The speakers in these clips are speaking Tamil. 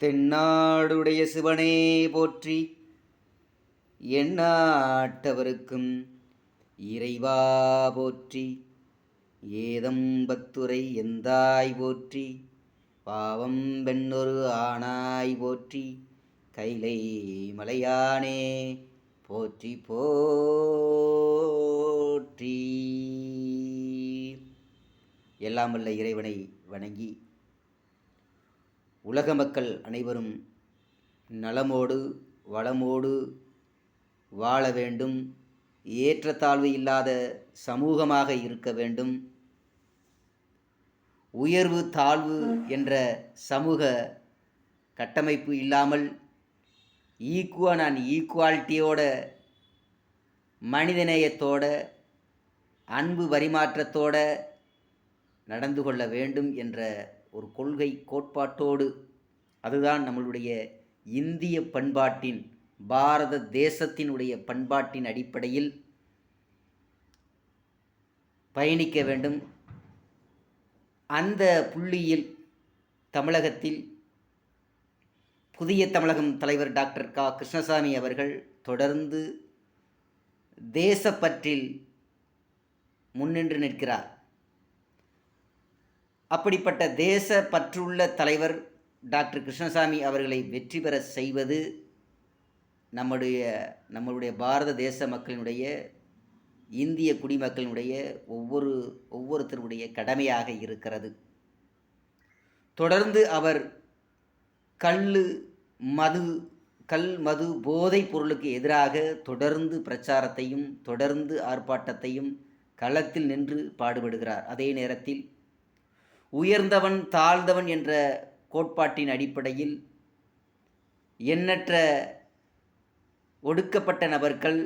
தென்னாடுடைய சிவனே போற்றி. எண்ணாட்டவருக்கும் இறைவா போற்றி. ஏதம்பத்துரை எந்தாய் போற்றி. பாவம் பெண்ணொரு ஆனாய் போற்றி. கைலை மலையானே போற்றி போற்றி. எல்லாம் வல்ல இறைவனை வணங்கி உலக மக்கள் அனைவரும் நலமோடு வளமோடு வாழ வேண்டும். ஏற்றத்தாழ்வு இல்லாத சமூகமாக இருக்க வேண்டும். உயர்வு தாழ்வு என்ற சமூக கட்டமைப்பு இல்லாமல் ஈக்குவல் அண்ட் ஈக்குவாலிட்டியோட மனிதநேயத்தோட அன்பு பரிமாற்றத்தோட நடந்து கொள்ள வேண்டும் என்ற ஒரு கொள்கை கோட்பாட்டோடு அதுதான் நம்மளுடைய இந்திய பண்பாட்டின் பாரத தேசத்தினுடைய பண்பாட்டின் அடிப்படையில் பயணிக்க வேண்டும். அந்த புள்ளியில் தமிழகத்தில் புதிய தமிழகம் தலைவர் டாக்டர் கா. கிருஷ்ணசாமி அவர்கள் தொடர்ந்து தேசப்பற்றில் முன்னின்று நிற்கிறார். அப்படிப்பட்ட தேச பற்றுள்ள தலைவர் டாக்டர் கிருஷ்ணசாமி அவர்களை வெற்றி பெற செய்வது நம்முடைய நம்மளுடைய பாரத தேச மக்களினுடைய இந்திய குடிமக்களினுடைய ஒவ்வொரு ஒவ்வொருத்தருடைய கடமையாக இருக்கிறது. தொடர்ந்து அவர் கல் மது கல் மது போதைப் பொருளுக்கு எதிராக தொடர்ந்து பிரச்சாரத்தையும் தொடர்ந்து ஆர்ப்பாட்டத்தையும் களத்தில் நின்று பாடுபடுகிறார். அதே நேரத்தில் உயர்ந்தவன் தாழ்ந்தவன் என்ற கோட்பாட்டின் அடிப்படையில் எண்ணற்ற ஒடுக்கப்பட்ட நபர்கள்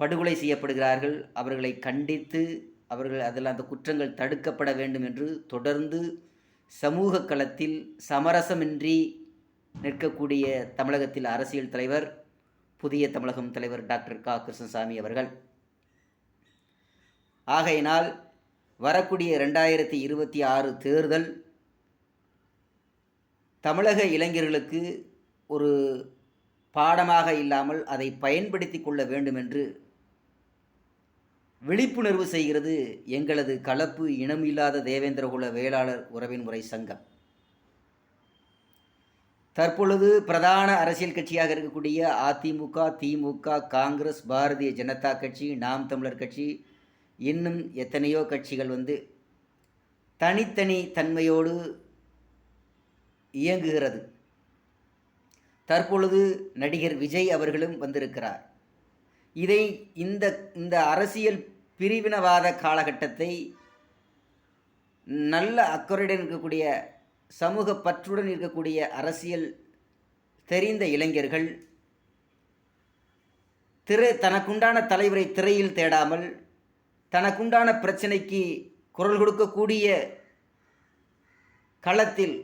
படுகொலை செய்யப்படுகிறார்கள். அவர்களை கண்டித்து அவர்கள் அதில் அந்த குற்றங்கள் தடுக்கப்பட வேண்டும் என்று தொடர்ந்து சமூக களத்தில் சமரசமின்றி நிற்கக்கூடிய தமிழகத்தில் அரசியல் தலைவர் புதிய தமிழகம் தலைவர் டாக்டர் க. கிருஷ்ணசாமி அவர்கள். ஆகையினால் வரக்கூடிய ரெண்டாயிரத்தி இருபத்தி ஆறு தேர்தல் தமிழக இளைஞர்களுக்கு ஒரு பாடமாக இல்லாமல் அதை பயன்படுத்தி கொள்ள வேண்டும் என்று விழிப்புணர்வு செய்கிறது எங்களது கலப்பு இனம் இல்லாத தேவேந்திரகுல வேளாளர் உறவின் முறை சங்கம். தற்பொழுது பிரதான அரசியல் கட்சியாக இருக்கக்கூடிய அதிமுக திமுக காங்கிரஸ் பாரதிய ஜனதா கட்சி நாம் தமிழர் கட்சி இன்னும் எத்தனையோ கட்சிகள் வந்து தனித்தனி தன்மையோடு இயங்குகிறது. தற்பொழுது நடிகர் விஜய் அவர்களும் வந்திருக்கிறார். இதை இந்த இந்த அரசியல் பிரிவினவாத காலகட்டத்தை நல்ல அக்கறையுடன் இருக்கக்கூடிய சமூக பற்றுடன் இருக்கக்கூடிய அரசியல் தெரிந்த இளைஞர்கள் திரை தனக்குண்டான தலைவரை திரையில் தேடாமல் தனக்குண்டான பிரச்சனைக்கு குரல் கொடுக்கக்கூடிய களத்தில்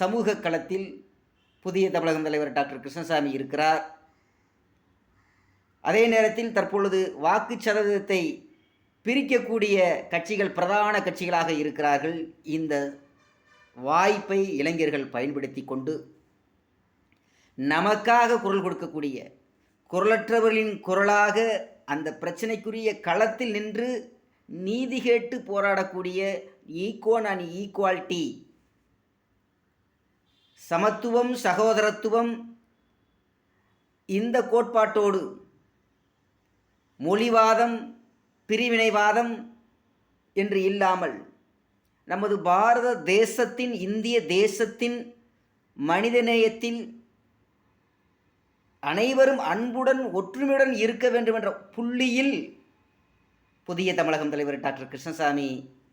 சமூக களத்தில் புதிய தமிழகம் தலைவர் டாக்டர் கிருஷ்ணசாமி இருக்கிறார். அதே நேரத்தில் தற்பொழுது வாக்கு சதவீதத்தை பிரிக்கக்கூடிய கட்சிகள் பிரதான கட்சிகளாக இருக்கிறார்கள். இந்த வாய்ப்பை இளைஞர்கள் பயன்படுத்தி கொண்டு நமக்காக குரல் கொடுக்கக்கூடிய குரலற்றவர்களின் குரலாக அந்த பிரச்சனைக்குரிய களத்தில் நின்று நீதி கேட்டு போராடக்கூடிய ஈக்குவன் அண்ட் ஈக்குவாலிட்டி சமத்துவம் சகோதரத்துவம் இந்த கோட்பாட்டோடு மொழிவாதம் பிரிவினைவாதம் என்று இல்லாமல் நமது பாரத தேசத்தின் இந்திய தேசத்தின் மனிதநேயத்தில் அனைவரும் அன்புடன் ஒற்றுமையுடன் இருக்க வேண்டும் என்ற புள்ளியில் புதிய தமிழகம் தலைவர் டாக்டர் கிருஷ்ணசாமி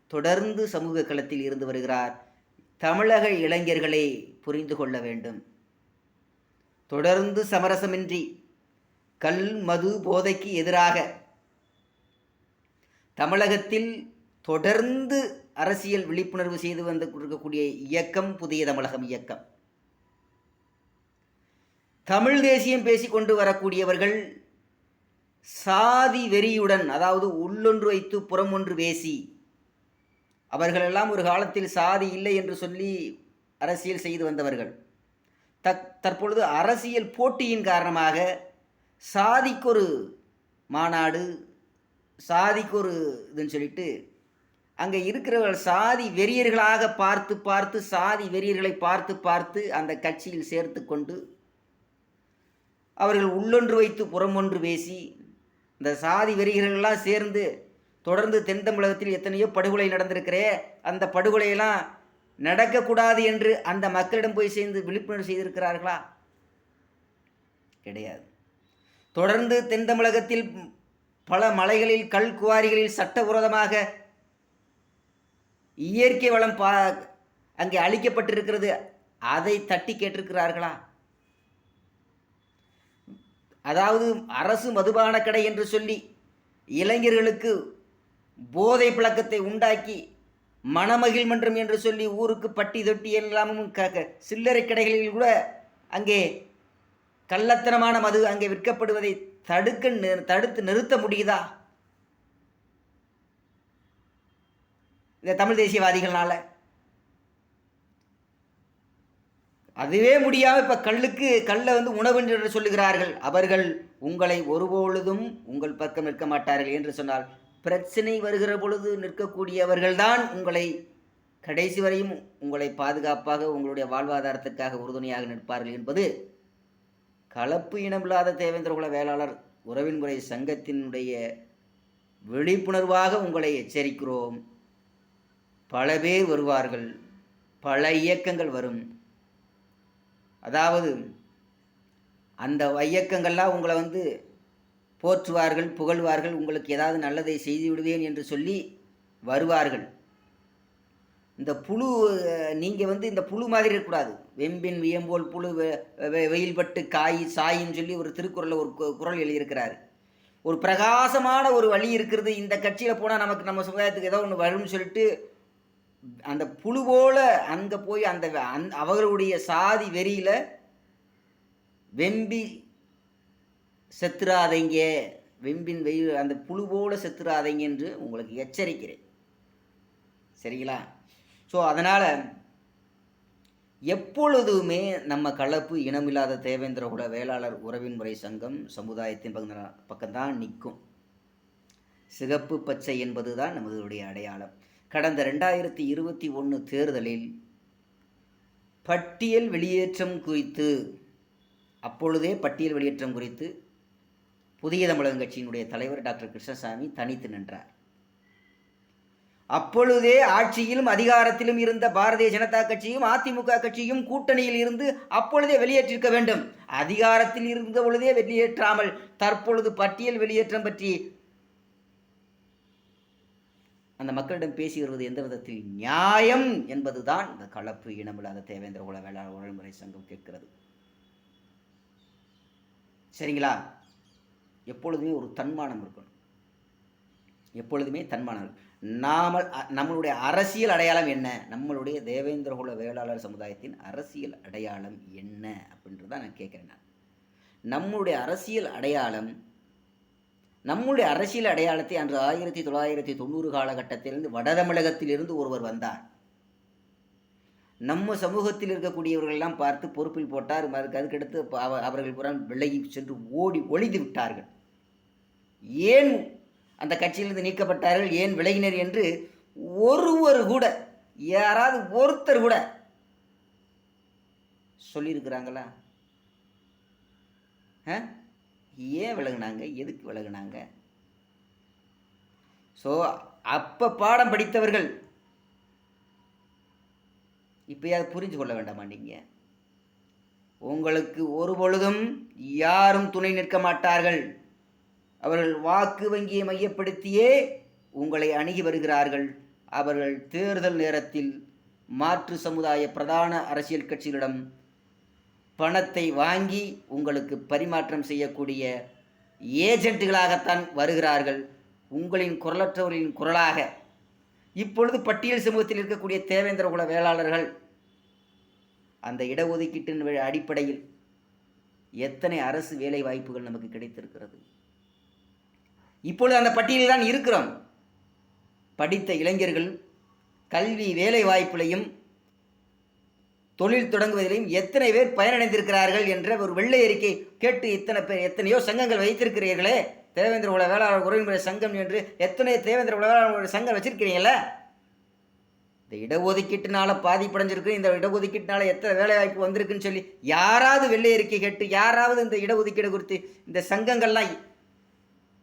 தொடர்ந்து சமூக களத்தில் இருந்து வருகிறார். தமிழக இளைஞர்களை புரிந்து கொள்ள வேண்டும். தொடர்ந்து சமரசமின்றி கல் மது போதைக்கு எதிராக தமிழகத்தில் தொடர்ந்து அரசியல் விழிப்புணர்வு செய்து வந்து கொடுக்கக்கூடிய இயக்கம் புதிய தமிழகம் இயக்கம். தமிழ் தேசியம் பேசிக்கொண்டு வரக்கூடியவர்கள் சாதி வெறியுடன் அதாவது உள்ளொன்று வைத்து புறம் ஒன்று பேசி அவர்களெல்லாம் ஒரு காலத்தில் சாதி இல்லை என்று சொல்லி அரசியல் செய்து வந்தவர்கள். தக் தற்பொழுது அரசியல் போட்டியின் காரணமாக சாதிக்கொரு மாநாடு சாதிக்கொரு இதுன்னு சொல்லிட்டு அங்கே இருக்கிறவர்கள் சாதி வெறியர்களாக பார்த்து பார்த்து சாதி வெறியர்களை பார்த்து பார்த்து அந்த கட்சியில் சேர்த்து கொண்டு அவர்கள் உள்ளொன்று வைத்து புறமொன்று பேசி இந்த சாதி வெறியர்கள்லாம் சேர்ந்து தொடர்ந்து தென் தமிழகத்தில் எத்தனையோ படுகொலை நடந்திருக்கிறே அந்த படுகொலையெல்லாம் நடக்கக்கூடாது என்று அந்த மக்களிடம் போய் சேர்ந்து விழிப்புணர்வு செய்திருக்கிறார்களா? கிடையாது. தொடர்ந்து தென் தமிழகத்தில் பல மலைகளில் கல் குவாரிகளில் சட்டவிரோதமாக இயற்கை வளம் பா அங்கே அழிக்கப்பட்டிருக்கிறது அதை தட்டி கேட்டிருக்கிறார்களா? அதாவது அரசு மதுபான கடை என்று சொல்லி இளைஞர்களுக்கு போதை பழக்கத்தை உண்டாக்கி மணமகிழ் மன்றம் என்று சொல்லி ஊருக்கு பட்டி தொட்டி எல்லாமும் க சில்லறை கடைகளில் கூட அங்கே கள்ளத்தனமான மது அங்கே விற்கப்படுவதை தடுக்க தடுத்து நிறுத்த முடியுதா? இந்த தமிழ் தேசியவாதிகளால் அதுவே முடியாமல் இப்போ கல்லுக்கு கல்லை வந்து உணவு என்று சொல்லுகிறார்கள். அவர்கள் உங்களை ஒருபொழுதும் உங்கள் பக்கம் நிற்க மாட்டார்கள் என்று சொன்னால் பிரச்சனை வருகிற பொழுது நிற்கக்கூடியவர்கள்தான் உங்களை கடைசி வரையும் உங்களை பாதுகாப்பாக உங்களுடைய வாழ்வாதாரத்திற்காக உறுதுணையாக நிற்பார்கள் என்பது கலப்பு இனமில்லாத தேவேந்திர குல வேளாளர் உறவின் முறை சங்கத்தினுடைய விழிப்புணர்வாக உங்களை எச்சரிக்கிறோம். பல பேர் வருவார்கள். பல இயக்கங்கள் வரும். அதாவது அந்த இயக்கங்கள்லாம் உங்களை வந்து போற்றுவார்கள் புகழ்வார்கள் உங்களுக்கு ஏதாவது நல்லதை செய்து விடுவேன் என்று சொல்லி வருவார்கள். இந்த புழு நீங்கள் வந்து இந்த புழு மாதிரி இருக்கக்கூடாது. வெம்பின் வியம்போல் புழு வெ- வெ- வெயில்பட்டு காய் சாயின்னு சொல்லி ஒரு திருக்குறளில் ஒரு கு- எழுதியிருக்கிறார். ஒரு பிரகாசமான ஒரு வழி இருக்கிறது. இந்த கட்சியில் போனால் நமக்கு நம்ம சமுதாயத்துக்கு ஏதோ ஒன்று வரும்னு சொல்லிட்டு அந்த புழு போல அங்கே போய் அந்த அந் அவர்களுடைய சாதி வெறியில் வெம்பி செத்துறாதீங்க வெம்பின் வெயில் அந்த புழு போல செத்துறாதீங்க என்று உங்களுக்கு எச்சரிக்கிறேன். சரிங்களா? ஸோ அதனால் எப்பொழுதுமே நம்ம கலப்பு இனமில்லாத தேவேந்திர குல வேளாளர் உறவின் முறை சங்கம் சமுதாயத்தின் பக்கம் பக்கம்தான் நிற்கும். சிகப்பு பச்சை என்பது தான் நமதுடைய அடையாளம். கடந்த ரெண்டாயிரத்தி இருபத்தி ஒன்று தேர்தலில் பட்டியல் வெளியேற்றம் குறித்து அப்பொழுதே பட்டியல் வெளியேற்றம் குறித்து புதிய தமிழகம் கட்சியினுடைய தலைவர் டாக்டர் கிருஷ்ணசாமி தனித்து நின்றார். அப்பொழுதே ஆட்சியிலும் அதிகாரத்திலும் இருந்த பாரதிய ஜனதா கட்சியும் அதிமுக கட்சியும் கூட்டணியில் இருந்து அப்பொழுதே வெளியேற்றிருக்க வேண்டும். அதிகாரத்தில் இருந்த பொழுதே வெளியேற்றாமல் தற்பொழுது பட்டியல் வெளியேற்றம் பற்றி அந்த மக்களிடம் பேசி வருவது எந்த விதத்தில் நியாயம் என்பதுதான் இந்த கலப்பு இனமில்லாத தேவேந்திர குல வேளாண் உடல்முறை சங்கம் கேட்கிறது. சரிங்களா? எப்பொழுதுமே ஒரு தன்மானம் இருக்கணும். எப்பொழுதுமே தன்மானம் இருக்கணும். நாம அ- நம்மளுடைய அரசியல் அடையாளம் என்ன? நம்மளுடைய தேவேந்திர குல வேளாளர் சமுதாயத்தின் அரசியல் அடையாளம் என்ன? அப்படின்றத நான் கேட்குறேன் நான். நம்மளுடைய அரசியல் அடையாளம் நம்முடைய அரசியல் அடையாளத்தை அன்று ஆயிரத்தி தொள்ளாயிரத்தி தொண்ணூறு காலகட்டத்திலிருந்து வட தமிழகத்திலிருந்து ஒருவர் வந்தார். நம்ம சமூகத்தில் இருக்கக்கூடியவர்களெல்லாம் பார்த்து பொறுப்பில் போட்டார் அதுக்கு அதுக்கடுத்து அவர்கள் புறம் விலகி சென்று ஓடி ஒளிந்து விட்டார்கள். ஏன் அந்த கட்சியிலிருந்து நீக்கப்பட்டார்கள்? ஏன் விலகினர் என்று ஒருவர் கூட யாராவது ஒருத்தர் கூட சொல்லியிருக்கிறாங்களா? ஆ? ஏன் விலகினாங்க? எதுக்கு விலகினாங்க? ஸோ அப்போ பாடம் படித்தவர்கள் இப்போயாவது புரிஞ்சு கொள்ள வேண்டாமா நீங்கள் உங்களுக்கு ஒரு பொழுதும் யாரும் துணை நிற்க மாட்டார்கள். அவர்கள் வாக்கு வங்கியை மையப்படுத்தியே உங்களை அணுகி வருகிறார்கள். அவர்கள் தேர்தல் நேரத்தில் மாற்று சமுதாய பிரதான அரசியல் கட்சிகளிடம் பணத்தை வாங்கி உங்களுக்கு பரிமாற்றம் செய்யக்கூடிய ஏஜென்ட்டுகளாகத்தான் வருகிறார்கள். உங்களின் குரலற்றவர்களின் குரலாக. இப்பொழுது பட்டியல் சமூகத்தில் இருக்கக்கூடிய தேவேந்திர குல வேளாளர்கள் அந்த இடஒதுக்கீட்டின் அடிப்படையில் எத்தனை அரசு வேலை வாய்ப்புகள் நமக்கு கிடைத்திருக்கிறது. இப்பொழுது அந்த பட்டியலில் தான் இருக்கிறோம். படித்த இளைஞர்கள் கல்வி வேலை வாய்ப்பிலையும் தொழில் தொடங்குவதிலையும் எத்தனை பேர் பயனடைந்திருக்கிறார்கள் என்ற ஒரு வெள்ளை அறிக்கை கேட்டு இத்தனை பேர் எத்தனையோ சங்கங்கள் வைத்திருக்கிறீர்களே. தேவேந்திர உலக வேளாளர் உறவினர் சங்கம் என்று எத்தனை தேவேந்திர உலக வேளாளர் சங்கம் வச்சிருக்கிறீங்களே இந்த இடஒதுக்கீட்டுனால பாதிப்படைஞ்சிருக்கு இந்த இடஒதுக்கீட்டுனால எத்தனை வேலை வாய்ப்பு வந்திருக்குன்னு சொல்லி யாராவது வெள்ளை அறிக்கை கேட்டு யாராவது இந்த இடஒதுக்கீடு குறித்து இந்த சங்கங்கள்லாம்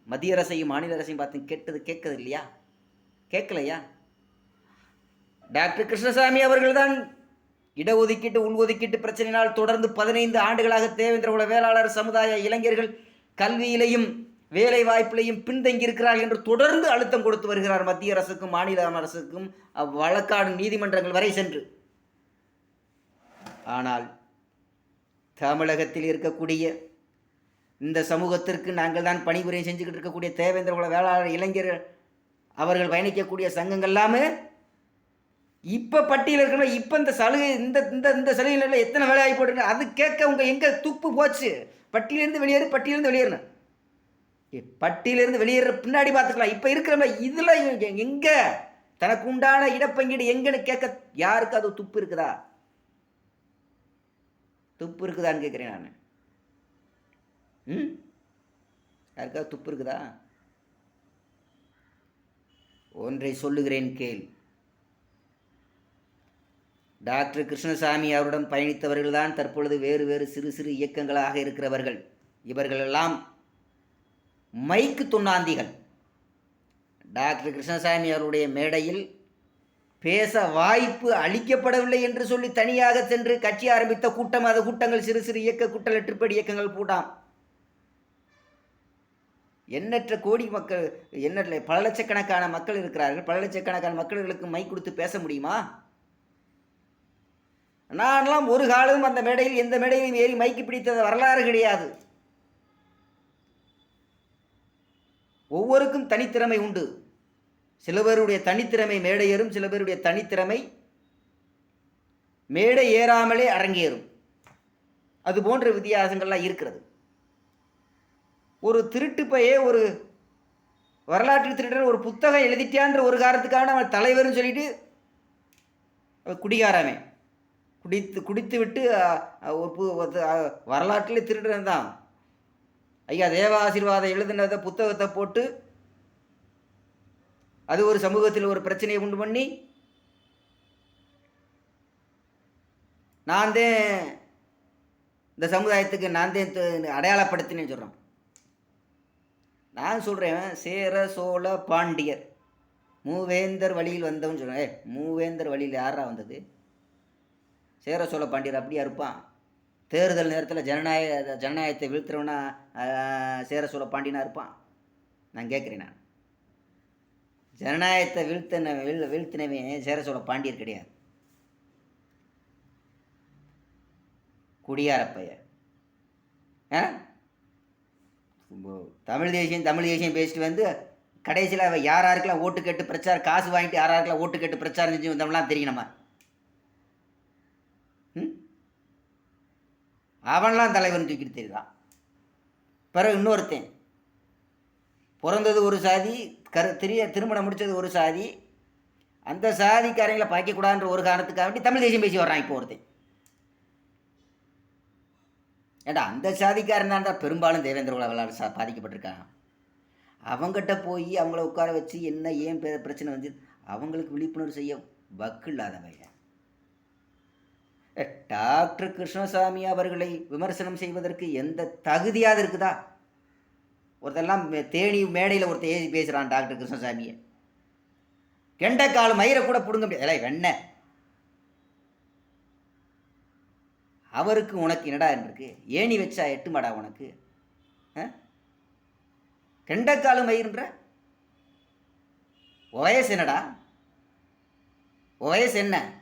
மத்திய அரசையும் மாநில அரசையும் பார்த்து கேட்டது கேட்கறது இல்லையா கேட்கலையா? டாக்டர் கிருஷ்ணசாமி அவர்கள்தான் இடஒதுக்கீட்டு உள்ஒதுக்கீட்டு பிரச்சனையினால் தொடர்ந்து பதினைந்து ஆண்டுகளாக தேவேந்திரகுல வேளாளர் சமுதாய இளைஞர்கள் கல்வியிலையும் வேலை வாய்ப்பிலையும் பின்தங்கியிருக்கிறார்கள் என்று தொடர்ந்து அழுத்தம் கொடுத்து வருகிறார் மத்திய அரசுக்கும் மாநில அரசுக்கும் அவ்வழக்காடும் நீதிமன்றங்கள் வரை சென்று. ஆனால் தமிழகத்தில் இருக்கக்கூடிய இந்த சமூகத்திற்கு நாங்கள் தான் பணிபுரியை செஞ்சுக்கிட்டு இருக்கக்கூடிய தேவேந்திர குல வேளாளர் இளைஞர்கள் அவர்கள் பயணிக்கக்கூடிய சங்கங்கள் எல்லாமே இப்போ பட்டியல் இருக்கணும் இப்போ இந்த சலுகை இந்த இந்த இந்த சலுகையில் எத்தனை வேலை ஆகி போட்டுருக்கு? அது கேட்க உங்கள் எங்கே துப்பு போச்சு? பட்டியலேருந்து வெளியேறு பட்டியலேருந்து வெளியேறணும் ஏ, வெளியேற பின்னாடி பார்த்துக்கலாம். இப்போ இருக்கிற இதில் எங்கே? தனக்கு உண்டான இடப்பங்கீடு எங்கன்னு கேட்க யாருக்கு அது துப்பு இருக்குதா? துப்பு இருக்குதான்னு கேட்குறேன் நான். ம்? யாருக்காவது துப்பு இருக்குதா? ஒன்றை சொல்லுகிறேன் கேள். டாக்டர் கிருஷ்ணசாமி அவருடன் பயணித்தவர்கள்தான் தற்பொழுது வேறு வேறு சிறு சிறு இயக்கங்களாக இருக்கிறவர்கள். இவர்களெல்லாம் மைக்கு துண்ணாந்திகள். டாக்டர் கிருஷ்ணசாமி அவருடைய மேடையில் பேச வாய்ப்பு அளிக்கப்படவில்லை என்று சொல்லி தனியாக சென்று கட்சி ஆரம்பித்த கூட்டம் அது கூட்டங்கள் சிறு சிறு இயக்க கூட்டலற்றுப்படி இயக்கங்கள் கூட்டாம். எண்ணற்ற கோடி மக்கள் எண்ணற்ற பல லட்சக்கணக்கான மக்கள் இருக்கிறார்கள். பல லட்சக்கணக்கான மக்களுக்கு மை கொடுத்து பேச முடியுமா? நான்லாம் ஒரு காலம் அந்த மேடையில் எந்த மேடையிலும் ஏறி மைக்கு பிடித்தது வரலாறு கிடையாது. ஒவ்வொருக்கும் தனித்திறமை உண்டு. சில பேருடைய தனித்திறமை மேடையேறும் சில பேருடைய தனித்திறமை மேடை ஏறாமலே அரங்கேறும். அது போன்ற வித்தியாசங்கள்லாம் இருக்கிறது. ஒரு திருட்டு பையே ஒரு வரலாற்று திருடன் ஒரு புத்தகம் எழுதிட்டான்ற ஒரு காரணத்துக்காக அவன் தலைவர்னு சொல்லிட்டு குடிகாரமே. குடித்து குடித்து விட்டு ஒரு வரலாற்றிலே திருடுறேன் தான். ஐயா தேவ ஆசீர்வாதம் எழுதினத புத்தகத்தை போட்டு அது ஒரு சமூகத்தில் ஒரு பிரச்சனையை உண்டு பண்ணி நான் தான் இந்த சமுதாயத்துக்கு நான் தான் அடையாளப்படுத்தினேன்னு சொல்கிறேன் நான் சொல்கிறேன் சேர சோழ பாண்டியர் மூவேந்தர் வழியில் வந்தவன் சொல்கிறேன் ஏ மூவேந்தர் வழியில் யாரா வந்தது? சேர சோழ பாண்டியர் அப்படியா இருப்பான்? தேர்தல் நேரத்தில் ஜனநாயக ஜனநாயகத்தை வீழ்த்துறவனா சேர சோழ பாண்டியனா இருப்பான்? நான் கேட்குறேன் நான். ஜனநாயகத்தை வீழ்த்தின வீழ் வீழ்த்தினவன் சேர சோழ பாண்டியர் கிடையாது. குடியாரப்பைய ஆ? தமிழ் தேசியம் தமிழ் தேசியம் பேசிட்டு வந்து கடைசியில் யார் யாருக்கெல்லாம் ஓட்டு கேட்டு பிரச்சாரம் காசு வாங்கிட்டு யார் யாருக்கெல்லாம் ஓட்டு கேட்டு பிரச்சாரம் செஞ்சு வந்தோம்லாம் தெரியும் நம்ம. அவன்லாம் தலைவன் தூக்கிட்டு தெரியுதான் பிறகு இன்னொருத்தன். பிறந்தது ஒரு சாதி கரு திரிய திருமணம் முடித்தது ஒரு சாதி. அந்த சாதிக்காரங்களை பாய்க்கக்கூடாதுன்ற ஒரு காரணத்துக்காக வேண்டி தமிழ் தேசியம் பேசி வர்றான் இப்போ ஒருத்தன். ஏடா அந்த சாதிக்காரன் தான்டா பெரும்பாலும் தேவேந்திர குல சா பாதிக்கப்பட்டிருக்காங்க அவங்ககிட்ட போய் அவங்கள உட்கார வச்சு என்ன ஏன் பெ- பிரச்சனை வந்து அவங்களுக்கு விழிப்புணர்வு செய்ய வக்கு இல்லாதவங்க டாக்டர் கிருஷ்ணசாமி அவர்களை விமர்சனம் செய்வதற்கு எந்த தகுதியாவது இருக்குதா? ஒருத்தெல்லாம் தேனி மேடையில் ஒருத்தர் ஏசி பேசுகிறான் டாக்டர் கிருஷ்ணசாமியை. கெண்டைக்கால் மயிரை கூட பிடுங்க முடியாது. வெண்ண அவருக்கு உனக்கு என்னடா இருக்கு ஏணி வச்சா எட்டுமாடா உனக்கு? ஆ? மயிர்ன்ற? வயசு என்னடா? வயசு என்ன?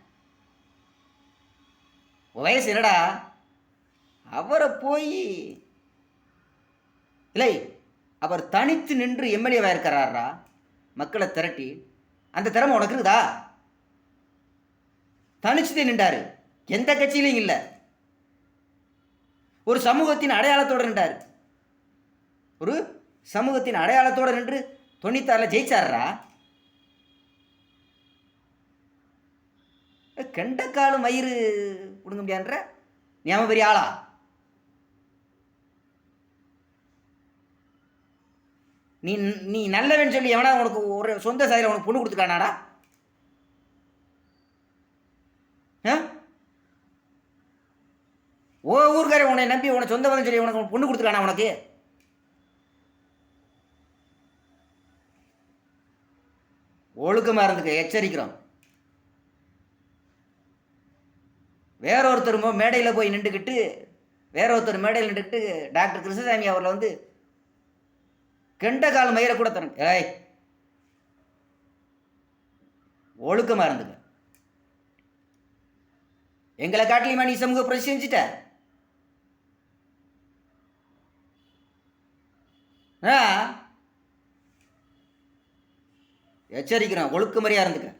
வயசு என்னடா? அவரை போய் இல்லை அவர் தனித்து நின்று எம்எல்ஏவாக இருக்கிறாரா? மக்களை திரட்டி அந்த திறமை உனக்கு இருக்குதா? தனிச்சுதே நின்றாரு. எந்த கட்சியிலையும் இல்லை. ஒரு சமூகத்தின் அடையாளத்தோடு நின்றார். ஒரு சமூகத்தின் அடையாளத்தோடு நின்று தொண்ணூத்தாறில் ஜெயிச்சாரா? கெண்டக்காலும் மயிறு கொடுங்க முடியான்ற நீ பெரிய ஆளா? நீ நீ நல்லவன் சொல்லி எவனா உனக்கு ஒரு சொந்த சாதியில் உனக்கு பொண்ணு கொடுத்துட்டானாடா ஆ? ஓ ஊர்க்காரன் உன்னை நம்பி உனக்கு சொந்த பந்தம் சொல்லி உனக்கு பொண்ணு கொடுத்துட்டானா உனக்கு? ஒழுக்கமாக இருந்துக்க எச்சரிக்கிறோம். வேற ஒருத்தர் மேடையில் போய் நின்றுக்கிட்டு வேற ஒருத்தர் மேடையில் நின்றுக்கிட்டு டாக்டர் கிருஷ்ணசாமி அவரில் வந்து கெண்டகால் மயிரை கூட தரணும் ஏய் ஒழுக்கமாக இருந்துக்க. எங்களை காட்டிலுமா நீ சமூக புரட்சி செஞ்சுட்ட? ஆ? எச்சரிக்கிறோம் ஒழுக்கமறியா இருந்துக்க.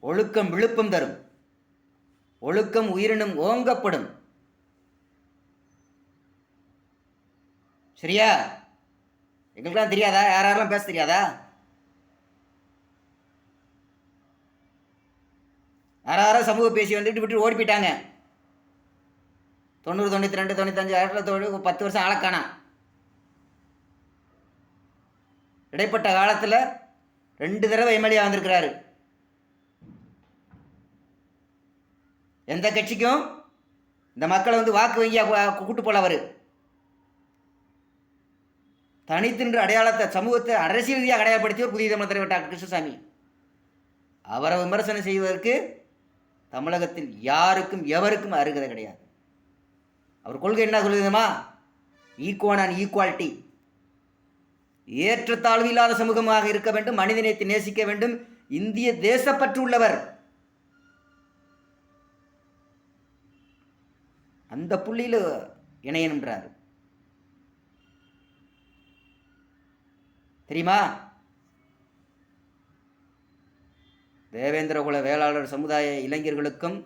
ஒழுக்கம் விழுப்பம் தரும். ஒழுக்கம் உயிரினும் ஓங்கப்படும். சரியா? எங்களுக்கெல்லாம் தெரியாதா? யார் யாரெல்லாம் பேச தெரியாதா? யார் யாரோ சமூக பேசி வந்துட்டு விட்டு ஓடி போயிட்டாங்க. தொண்ணூறு தொண்ணூற்றி ரெண்டு தொண்ணூத்தஞ்சு ஆயிரத்தி தொண்ணூறு பத்து வருஷம் ஆளக்கானா? இடைப்பட்ட காலத்தில் ரெண்டு தடவை எம்எல்ஏ வந்திருக்கிறாரு. எந்த கட்சிக்கும் இந்த மக்களை வந்து வாக்கு வங்கியாக கூட்டு போல அவர். தனித்தின்று அடையாளத்தை சமூகத்தை அரசியல் ரீதியாக அடையாளப்படுத்தியவர் புதிய தமிழ் தலைவர் டாக்டர் கிருஷ்ணசாமி. அவரை விமர்சனம் செய்வதற்கு தமிழகத்தில் யாருக்கும் எவருக்கும் அருகதை கிடையாது. அவர் கொள்கை என்ன சொல்லுதுமா ஈக்குவன் அண்ட் ஈக்குவாலிட்டி ஏற்றத்தாழ்வு இல்லாத சமூகமாக இருக்க வேண்டும் மனிதநேயத்தை நேசிக்க வேண்டும். இந்திய தேசப்பற்று உள்ளவர். அந்த புள்ளியில் இணையணுன்றார் தெரியுமா? தேவேந்திரகுல வேளாளர் சமுதாய இளைஞர்களுக்கும்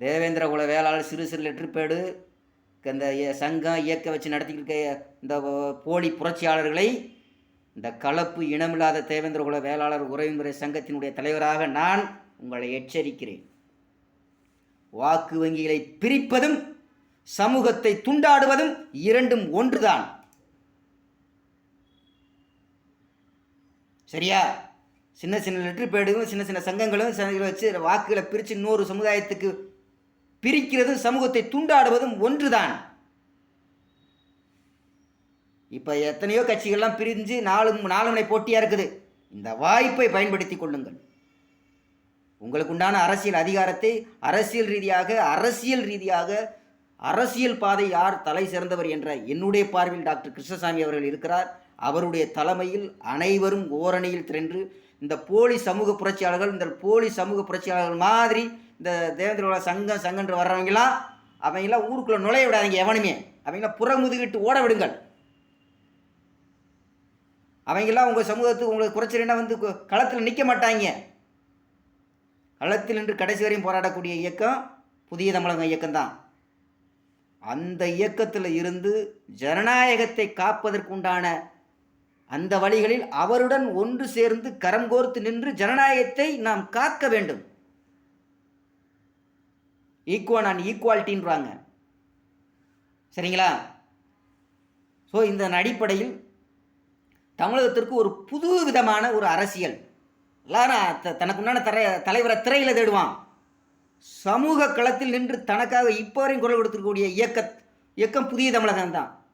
தேவேந்திரகுல வேளாளர் சிறு சிறு லெட்டர்பேடு இந்த சங்கம் இயக்க வச்சு நடத்திக்கிட்டு இருக்க இந்த போலி புரட்சியாளர்களை இந்த கலப்பு இனமில்லாத தேவேந்திரகுல வேளாளர் உறவுமுறை சங்கத்தினுடைய தலைவராக நான் உங்களை எச்சரிக்கிறேன். வாக்கு வங்கிகளை பிரிப்பதும் சமூகத்தை துண்டாடுவதும் இரண்டும் ஒன்றுதான். சரியா? சின்ன சின்ன லெட்டர் பேடுகளும் சின்ன சின்ன சங்கங்களும் வச்சு வாக்குகளை பிரித்து இன்னொரு சமுதாயத்துக்கு பிரிக்கிறதும் சமூகத்தை துண்டாடுவதும் ஒன்றுதான். இப்போ எத்தனையோ கட்சிகள்லாம் பிரிஞ்சு நாலு நாலு முனை போட்டியாக இருக்குது. இந்த வாய்ப்பை பயன்படுத்தி கொள்ளுங்கள். உங்களுக்கு உண்டான அரசியல் அதிகாரத்தை அரசியல் ரீதியாக அரசியல் ரீதியாக அரசியல் பாதை யார் தலை சிறந்தவர் என்ற என்னுடைய பார்வையில் டாக்டர் கிருஷ்ணசாமி அவர்கள் இருக்கிறார். அவருடைய தலைமையில் அனைவரும் ஓரணியில் திரண்டு இந்த போலி சமூக புரட்சியாளர்கள் இந்த போலி சமூக புரட்சியாளர்கள் மாதிரி இந்த தேவேந்திரோட சங்கம் சங்கன்று வர்றவங்களாம் அவங்களாம் ஊருக்குள்ளே நுழைய விடாதீங்க எவனுமே. அவங்களாம் புறமுதுகிட்டு ஓட விடுங்கள். அவங்களாம் உங்கள் சமூகத்துக்கு உங்களுக்கு குறைச்சிருந்தா வந்து களத்தில் நிற்க மாட்டாங்க. களத்தில் நின்று கடைசி வரையும் போராடக்கூடிய இயக்கம் புதிய தமிழகம் இயக்கம்தான். அந்த இயக்கத்தில் இருந்து ஜனநாயகத்தை காப்பதற்குண்டான அந்த வழிகளில் அவருடன் ஒன்று சேர்ந்து கரம் கோர்த்து நின்று ஜனநாயகத்தை நாம் காக்க வேண்டும். ஈக்குவல் நான் ஈக்குவாலிட்டின்றாங்க சரிங்களா? ஸோ இந்த அடிப்படையில் தமிழகத்திற்கு ஒரு புது விதமான ஒரு அரசியல். லாரா த- தனக்குண்டான தர தலைவரை திரையில் தேடுவான். சமூக களத்தில் நின்று தனக்காக இப்போ வரையும் குரல் கொடுத்துருக்கக்கூடிய இயக்க இயக்கம் புதிய தமிழகம் தான்.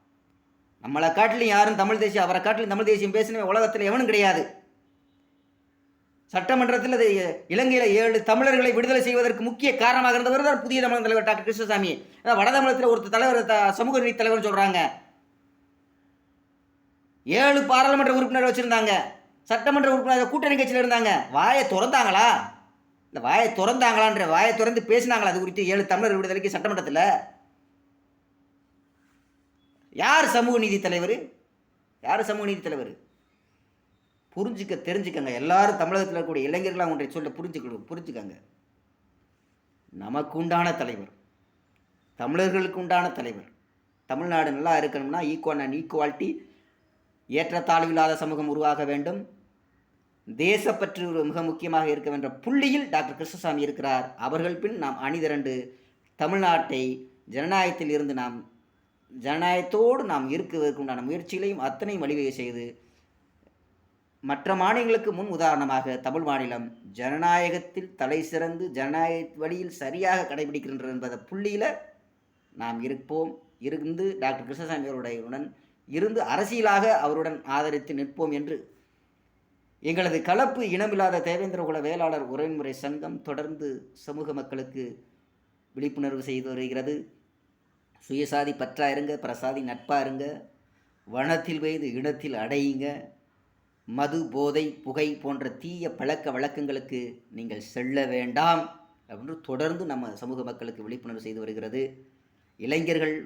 நம்மளை காட்டிலும் யாரும் தமிழ் தேசியம் அவரை காட்டிலும் தமிழ் தேசியம் பேசின உலகத்தில் எவனும் கிடையாது. சட்டமன்றத்தில் அது இலங்கையில் ஏழு தமிழர்களை விடுதலை செய்வதற்கு முக்கிய காரணமாக இருந்தவர் தான் புதிய தமிழக தலைவர் டாக்டர் கிருஷ்ணசாமி. அதான் வட தமிழகத்தில் ஒருத்தர் தலைவர் த சமூக நீதி தலைவர்னு சொல்கிறாங்க ஏழு பாராளுமன்ற உறுப்பினர் வச்சுருந்தாங்க. சட்டமன்ற உறுப்பினர் கூட்டணி கட்சியில் இருந்தாங்க. வாயை திறந்தாங்களா? இல்லை வாயை திறந்தாங்களான்ற வாயை திறந்து பேசினாங்களா? அது குறித்து ஏழு தமிழர் விடுதலைக்கு சட்டமன்றத்தில். யார் சமூக நீதி தலைவர்? யார் சமூக நீதி தலைவர்? புரிஞ்சுக்க தெரிஞ்சுக்கங்க. எல்லாரும் தமிழகத்தில் இருக்கக்கூடிய இளைஞர்களாக ஒன்றை சொல்ல புரிஞ்சுக்கணும் புரிஞ்சுக்கங்க. நமக்கு உண்டான தலைவர். தமிழர்களுக்கு உண்டான தலைவர். தமிழ்நாடு நல்லா இருக்கணும்னா ஈக்குவல் அண்ட் ஈக்குவாலிட்டி ஏற்றத்தாழ்வில்லாத சமூகம் உருவாக வேண்டும். தேசப்பற்று ஒரு மிக முக்கியமாக இருக்க என்ற புள்ளியில் டாக்டர் கிருஷ்ணசாமி இருக்கிறார். அவர்கள் பின் நாம் அணிதிரண்டு தமிழ்நாட்டை ஜனநாயகத்தில் இருந்து நாம் ஜனநாயகத்தோடு நாம் இருக்குவதற்குண்டான முயற்சிகளையும் அத்தனையும் வழிவகை செய்து மற்ற மாநிலங்களுக்கு முன் உதாரணமாக தமிழ் மாநிலம் ஜனநாயகத்தில் தலை சிறந்து ஜனநாயக வழியில் சரியாக கடைபிடிக்கின்றது என்பதை புள்ளியில் நாம் இருப்போம். இருந்து டாக்டர் கிருஷ்ணசாமி அவருடைய உடன் இருந்து அரசியலாக அவருடன் ஆதரித்து நிற்போம் என்று. எங்களது கலப்பு இனமில்லாத தேவேந்திரகுல வேளாளர் உறவுமுறை சங்கம் தொடர்ந்து சமூக மக்களுக்கு விழிப்புணர்வு செய்து வருகிறது. சுயசாதி பற்றா இருங்க பிரசாதி நட்பா இருங்க வனத்தில் பெய்து இனத்தில் அடையுங்க மது போதை புகை போன்ற தீய பழக்க வழக்கங்களுக்கு நீங்கள் செல்ல வேண்டாம் அப்படின்னு தொடர்ந்து நம்ம சமூக மக்களுக்கு விழிப்புணர்வு செய்து வருகிறது. இளைஞர்கள்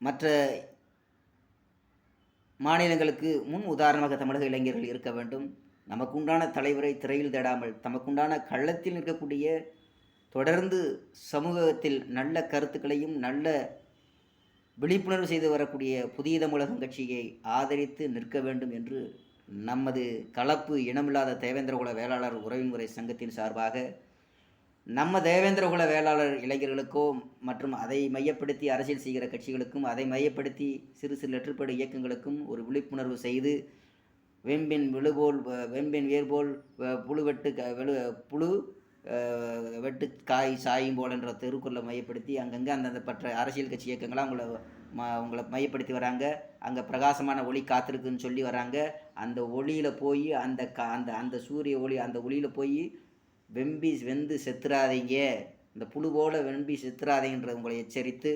மற்ற மாநிலங்களுக்கு முன் உதாரணமாக தமிழக இளைஞர்கள் இருக்க வேண்டும். நமக்குண்டான தலைவரை திரையில் தேடாமல் தமக்குண்டான கள்ளத்தில் நிற்கக்கூடிய தொடர்ந்து சமூகத்தில் நல்ல கருத்துக்களையும் நல்ல விழிப்புணர்வு செய்து வரக்கூடிய புதிய தமிழகம் கட்சியை ஆதரித்து நிற்க வேண்டும் என்று நமது கலப்பு இனமில்லாத தேவேந்திரகுல வேளாளர் உறவிமுறை சங்கத்தின் சார்பாக நம்ம தேவேந்திரகுல வேளாளர் இளைஞர்களுக்கோ மற்றும் அதை மையப்படுத்தி அரசியல் செய்கிற கட்சிகளுக்கும் அதை மையப்படுத்தி சிறு சிறு லெற்றுப்படு இயக்கங்களுக்கும் ஒரு விழிப்புணர்வு செய்து வெம்பின் விழுபோல் வெம்பின் வேர்போல் புழு வெட்டு க- வெளு புழு வெட்டு காய் சாயும் போல் என்ற மையப்படுத்தி அங்கங்கே அந்தந்த பற்ற அரசியல் கட்சி இயக்கங்களாக உங்களை ம உங்களை மையப்படுத்தி வராங்க. அங்கே பிரகாசமான ஒளி காத்திருக்குன்னு சொல்லி வராங்க. அந்த ஒளியில் போய் அந்த கா அந்த அந்த சூரிய ஒளி அந்த ஒளியில் போய் வெம்பி வெந்து செத்துறாதீங்க. இந்த புழு போல வெம்பி செத்துறாதீங்கன்ற உங்களை எச்சரித்து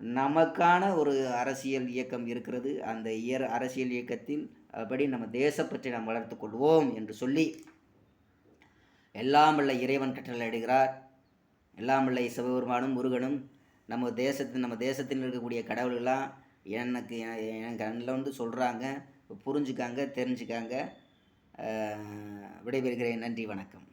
நமக்கான ஒரு அரசியல் இயக்கம் இருக்கிறது. அந்த இயர் அரசியல் இயக்கத்தில் அப்படி நம்ம தேசப்பற்றி நாம் வளர்த்து கொள்வோம் என்று சொல்லி எல்லாம் உள்ள இறைவன் கட்டளையிடுகிறார் எல்லாம் உள்ள சிவபெருமானும் முருகனும் நம்ம தேசத்து நம்ம தேசத்தில் இருக்கக்கூடிய கடவுள்களாம் எனக்கு எனக்கு கண்ணில் வந்து சொல்கிறாங்க புரிஞ்சுக்காங்க தெரிஞ்சுக்காங்க. விடைபெறுகிறேன். நன்றி வணக்கம்.